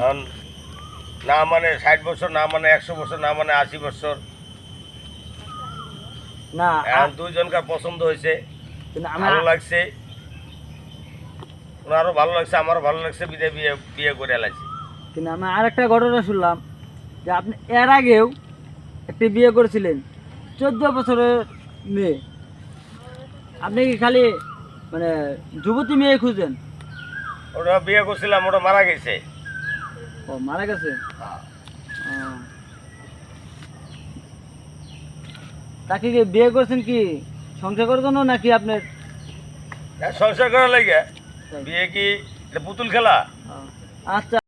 এখন না মানে ষাট বছর না মানে একশো বছর না মানে আশি বছর। না এখন দুইজনকার পছন্দ হয়েছে। ভালো লাগছে। ওনারও ভালো লাগছে আমারও ভালো লাগছে বিদায় বিয়ে বিয়ে করে এলাইছি কিন্তু আমি আরেকটা ঘটনা শুনলাম যে আপনি এর আগেও একটি বিয়ে করেছিলেন চোদ্দ বছরের মেয়ে। আপনি কি খালি মানে যুবতী মেয়ে খুঁজেন? ওটা বিয়ে করছিলাম ওটা মারা গেছে। ও মারা গেছে? তাকে কি বিয়ে করছেন কি? সংসার করার জন্য নাকি আপনার? সংসার করার লাগে। বিয়ে কি? পুতুল খেলা? আচ্ছা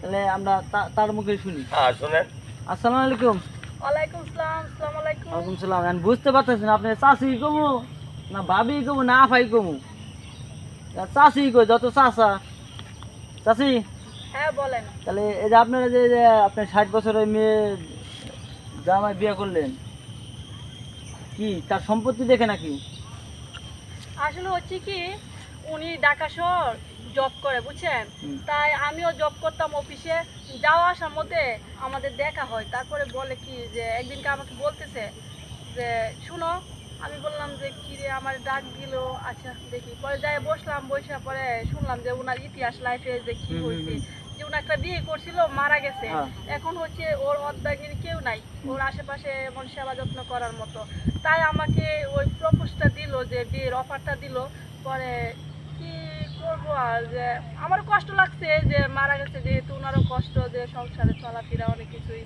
তাহলে আমরা তার মুখে শুনি। হ্যাঁ শোনেন। আসসালামু আলাইকুম। ওয়ালাইকুম সালাম আসসালামু আলাইকুম। ওয়ালাইকুম সালাম আমি বুঝতে পারতেছেন আপনি চাষি কমু না ভাবি কমু না আফাই কমু? চাষি কই যত চাষা। চাষি? হ্যাঁ বলেন। তাহলে এই যে আপনারা যে আপনার ষাট বছরের মেয়ে জামাই বিয়ে করলেন কি তার সম্পত্তি দেখে নাকি? আসলে হচ্ছে কি উনি ঢাকা শহর জব করে বুঝছেন? তাই আমিও জব করতাম অফিসে যাওয়া আসার মধ্যে আমাদের দেখা হয়। তারপরে বলে কি যে একদিনকে আমাকে বলতেছে যে শুনো আমি বললাম যে কি রে আমার ডাক দিল। আচ্ছা দেখি। পরে যাই বসলাম বসে পরে শুনলাম যে ওনার ইতিহাস লাইফে যে কি হয়েছে যে উনি একটা বিয়ে করছিল মারা গেছে। হ্যাঁ। এখন হচ্ছে ওর অর্ধাঙ্গিনী কেউ নাই। ওর আশেপাশে এমন সেবা যত্ন করার মতো। তাই আমাকে ওই প্রপোজটা দিল যে বিয়ের অফারটা দিল। পরে কি করব আর যে আমার কষ্ট লাগছে যে মারা গেছে যেহেতু ওনারও কষ্ট যে সংসারে চলাফেরা অনেক কিছুই।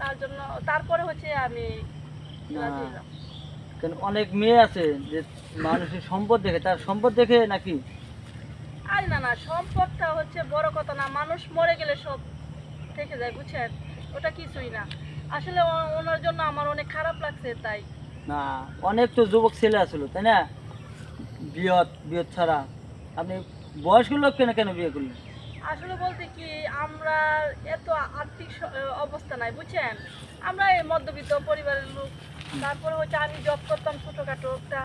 তার জন্য তারপরে হচ্ছে আমি রাজি হলাম। কেন অনেক মেয়ে আছে যে মানুষের সম্পদ দেখে তার সম্পদ দেখে নাকি? আরে না না সম্পদটা হচ্ছে বড় কথা না মানুষ মরে গেলে সব থেকে যায় বুঝছেন? ওটা কিছুই না। আসলে ওনার জন্য আমার অনেক খারাপ লাগছে তাই। না অনেক তো যুবক ছেলে আসলো তাই না? বিয়ত বিয়ত ছাড়া। আপনি বয়স্ক লোক কেন কেন বিয়ে করলেন? আসলে বলতে কি আমরা এত আর্থিক অবস্থা নাই বুঝছেন? আমরা এই মধ্যবিত্ত পরিবারের লোক। তারপরে হচ্ছে আমি জব করতাম ছোটখাটো একটা।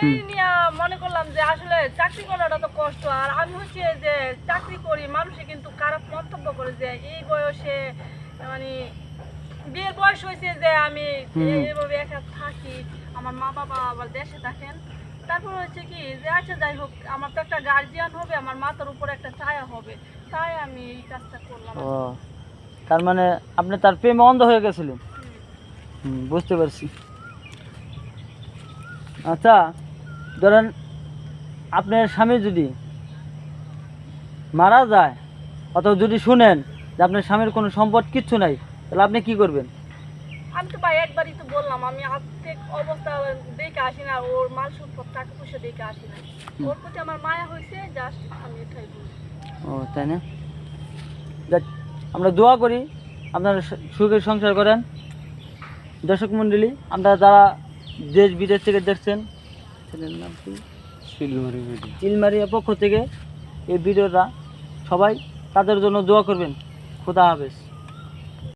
এই নিয়ে মনে করলাম যে আসলে চাকরি করাটা তো কষ্ট। আর আমি হচ্ছে যে চাকরি করি মানুষে কিন্তু খারাপ মন্তব্য করে যে এই বয়সে মানে বিয়ের বয়স হয়েছে যে আমি এইভাবে একা থাকি আমার মা বাবা আবার দেশে থাকেন। তারপর হচ্ছে কি যে আচ্ছা যাই হোক আমার তো একটা গার্জিয়ান হবে আমার মাথার উপর একটা ছায়া হবে। তাই আমি এই কাজটা করলাম। তার মানে আপনি তার প্রেমে অন্ধ হয়ে গেছিলেন? বুঝতে পারছি। আচ্ছা ধরেন আপনার স্বামী যদি মারা যায় অথবা যদি শুনেন যে আপনার স্বামীর কোনো সম্পদ কিচ্ছু নাই তাহলে আপনি কি করবেন? আমি তো ভাই একবারই তো বললাম আমি আর্থিক অবস্থা দেখে আসি না ওর মাল সম্পদ টাকা পয়সা দেখে আসি না। ওর প্রতি আমার মায়া হয়েছে জাস্ট আমি এটাই বলি। ও তাই না? আমরা দোয়া করি আপনারা সু- সুখে সংসার করেন। দর্শক মণ্ডলী আপনারা যারা দেশ বিদেশ থেকে দেখছেন ছেলের নাম কি? চিলমারিয়া পক্ষ থেকে এই ভিডিওটা সবাই তাদের জন্য দোয়া করবেন। খোদা হাফেজ।